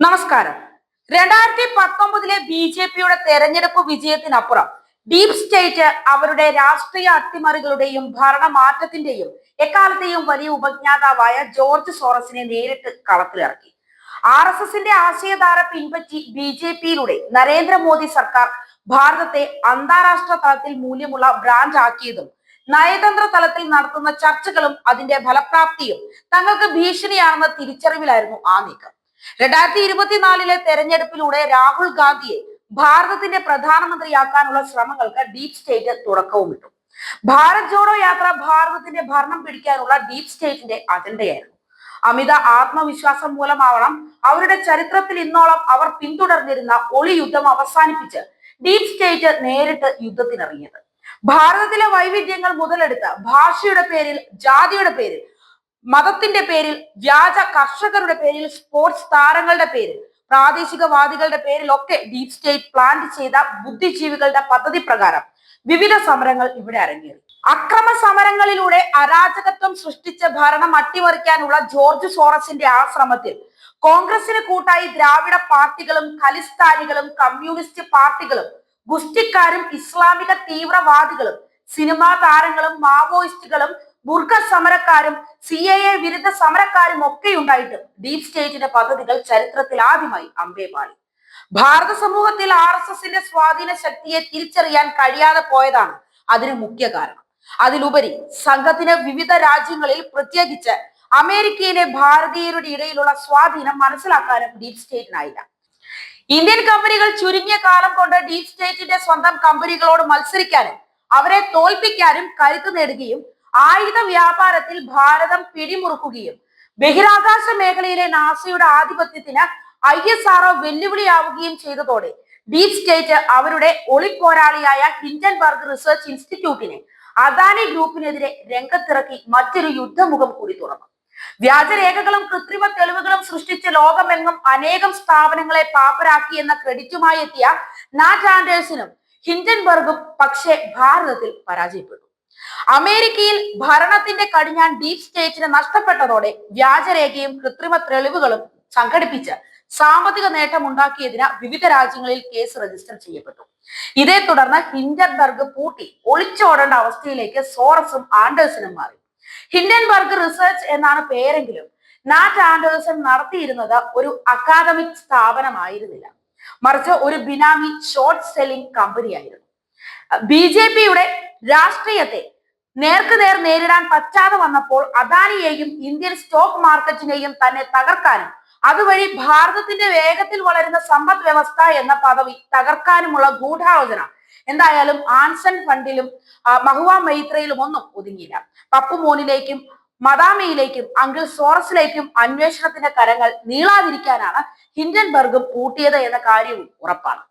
നമസ്കാരം. രണ്ടായിരത്തി പത്തൊമ്പതിലെ ബി ജെ പിയുടെ തെരഞ്ഞെടുപ്പ് വിജയത്തിനപ്പുറം ഡീപ് സ്റ്റേറ്റ് അവരുടെ രാഷ്ട്രീയ അട്ടിമറികളുടെയും ഭരണമാറ്റത്തിന്റെയും എക്കാലത്തെയും വലിയ ഉപജ്ഞാതാവായ ജോർജ് സോറസിനെ നേരിട്ട് കളത്തിലിറക്കി ആർ എസ് എസിന്റെ ആശയധാര പിൻപറ്റി ബി ജെ പിയിലൂടെ നരേന്ദ്രമോദി സർക്കാർ ഭാരതത്തെ അന്താരാഷ്ട്ര തലത്തിൽ മൂല്യമുള്ള ബ്രാൻഡ് ആക്കിയതും നയതന്ത്ര തലത്തിൽ നടത്തുന്ന ചർച്ചകളും അതിന്റെ ഫലപ്രാപ്തിയും തങ്ങൾക്ക് ഭീഷണിയാണെന്ന തിരിച്ചറിവിലായിരുന്നു ആ നീക്കം. രണ്ടായിരത്തി ഇരുപത്തിനാലിലെ തെരഞ്ഞെടുപ്പിലൂടെ രാഹുൽ ഗാന്ധിയെ ഭാരതത്തിന്റെ പ്രധാനമന്ത്രിയാക്കാനുള്ള ശ്രമങ്ങൾക്ക് ഡീപ് സ്റ്റേറ്റ് തുടക്കവുമിട്ടു. ഭാരത് ജോഡോ യാത്ര ഭാരതത്തിന്റെ ഭരണം പിടിക്കാനുള്ള ഡീപ് സ്റ്റേറ്റിന്റെ അജണ്ടയായിരുന്നു. അമിത ആത്മവിശ്വാസം മൂലമാവണം അവരുടെ ചരിത്രത്തിൽ ഇന്നോളം അവർ പിന്തുടർന്നിരുന്ന ഒളി യുദ്ധം അവസാനിപ്പിച്ച് ഡീപ് സ്റ്റേറ്റ് നേരിട്ട് യുദ്ധത്തിനിറങ്ങിയത്. ഭാരതത്തിലെ വൈവിധ്യങ്ങൾ മുതലെടുത്ത് ഭാഷയുടെ പേരിൽ ജാതിയുടെ പേരിൽ മതത്തിന്റെ പേരിൽ വ്യാജ കർഷകരുടെ പേരിൽ സ്പോർട്സ് താരങ്ങളുടെ പേരിൽ പ്രാദേശികവാദികളുടെ പേരിൽ ഒക്കെ ഡീപ് സ്റ്റേറ്റ് പ്ലാൻ ചെയ്ത ബുദ്ധിജീവികളുടെ പദ്ധതി പ്രകാരം വിവിധ സമരങ്ങൾ ഇവിടെ അരങ്ങേറി. അക്രമ സമരങ്ങളിലൂടെ അരാജകത്വം സൃഷ്ടിച്ച ഭരണം അട്ടിമറിക്കാനുള്ള ജോർജ് സോറസിന്റെ ആശ്രമത്തിൽ ശ്രമത്തിൽ കോൺഗ്രസിന് കൂട്ടായി ദ്രാവിഡ പാർട്ടികളും ഖലിസ്ഥാനികളും കമ്മ്യൂണിസ്റ്റ് പാർട്ടികളും ഗുസ്തിക്കാരും ഇസ്ലാമിക തീവ്രവാദികളും സിനിമാ താരങ്ങളും മാവോയിസ്റ്റുകളും ബുർഖ സമരക്കാരും സി എ എ വിരുദ്ധ സമരക്കാരും ഒക്കെ ഉണ്ടായിട്ട് ഡീപ് സ്റ്റേറ്റിന്റെ പദ്ധതികൾ ചരിത്രത്തിൽ ആദ്യമായി അമ്പേ പാളി ഭാരത സമൂഹത്തിൽ ആർ എസ് എസിന്റെ സ്വാധീന ശക്തിയെ തിരിച്ചറിയാൻ കഴിയാതെ പോയതാണ് അതിന് മുഖ്യ കാരണം. അതിലുപരി സംഘത്തിന് വിവിധ രാജ്യങ്ങളിൽ പ്രത്യേകിച്ച് അമേരിക്കയിലെ ഭാരതീയരുടെ ഇടയിലുള്ള സ്വാധീനം മനസ്സിലാക്കാനും ഡീപ് സ്റ്റേറ്റിനായില്ല. ഇന്ത്യൻ കമ്പനികൾ ചുരുങ്ങിയ കാലം കൊണ്ട് ഡീപ് സ്റ്റേറ്റിന്റെ സ്വന്തം കമ്പനികളോട് മത്സരിക്കാനും അവരെ തോൽപ്പിക്കാനും കരുത്ത് നേടുകയും ആയുധ വ്യാപാരത്തിൽ ഭാരതം പിടിമുറുക്കുകയും ബഹിരാകാശ മേഖലയിലെ നാസയുടെ ആധിപത്യത്തിന് ഐ എസ് ആർഒ വെല്ലുവിളിയാവുകയും ചെയ്തതോടെ ഡീപ് സ്റ്റേറ്റ് അവരുടെ ഒളിപ്പോരാളിയായ ഹിൻഡൻബർഗ് റിസർച്ച് ഇൻസ്റ്റിറ്റ്യൂട്ടിനെ അദാനി ഗ്രൂപ്പിനെതിരെ രംഗത്തിറക്കി മറ്റൊരു യുദ്ധമുഖം കൂടി തുറന്നു. വ്യാജരേഖകളും കൃത്രിമ തെളിവുകളും സൃഷ്ടിച്ച് ലോകമെങ്ങും അനേകം സ്ഥാപനങ്ങളെ പാപ്പരാക്കി എന്ന ക്രെഡിറ്റുമായി എത്തിയ നാറ്റ് ആൻഡേഴ്സിനും ഹിൻഡൻബർഗും പക്ഷേ ഭാരതത്തിൽ പരാജയപ്പെട്ടു. അമേരിക്കയിൽ ഭരണത്തിന്റെ കടിഞ്ഞാൻ ഡീപ് സ്റ്റേറ്റിന് നഷ്ടപ്പെട്ടതോടെ വ്യാജരേഖയും കൃത്രിമ തെളിവുകളും സംഘടിപ്പിച്ച് സാമ്പത്തിക നേട്ടം ഉണ്ടാക്കിയതിന് വിവിധ രാജ്യങ്ങളിൽ കേസ് രജിസ്റ്റർ ചെയ്യപ്പെട്ടു. ഇതേ തുടർന്ന് ഹിൻഡൻബർഗ് പൂട്ടി ഒളിച്ചോടേണ്ട അവസ്ഥയിലേക്ക് സോറസും ആൻഡേഴ്സനും മാറി. ഹിൻഡൻബർഗ് റിസർച്ച് എന്നാണ് പേരെങ്കിലും നാറ്റ് ആൻഡേഴ്സൺ നടത്തിയിരുന്നത് ഒരു അക്കാദമിക് സ്ഥാപനമായിരുന്നില്ല. മറിച്ച് ഒരു ബിനാമി ഷോർട്ട് സെല്ലിംഗ് കമ്പനിയായിരുന്നു ബി ജെ പിയുടെ രാഷ്ട്രീയത്തെ നേർക്കുനേർ നേരിടാൻ പറ്റാതെ വന്നപ്പോൾ അദാനിയെയും ഇന്ത്യൻ സ്റ്റോക്ക് മാർക്കറ്റിനെയും തന്നെ തകർക്കാനും അതുവഴി ഭാരതത്തിന്റെ വേഗത്തിൽ വളരുന്ന സമ്പദ് വ്യവസ്ഥ എന്ന പദവി തകർക്കാനുമുള്ള ഗൂഢാലോചന. എന്തായാലും ആൻസൺ ഫണ്ടിലും മഹുവ മൈത്രയിലും ഒന്നും ഒതുങ്ങിയില്ല. പപ്പുമോനിലേക്കും മദാമയിലേക്കും അങ്കിൾ സോറസിലേക്കും അന്വേഷണത്തിന്റെ കരങ്ങൾ നീളാതിരിക്കാനാണ് ഹിൻഡൻബർഗും പൂട്ടിയത് എന്ന കാര്യവും ഉറപ്പാണ്.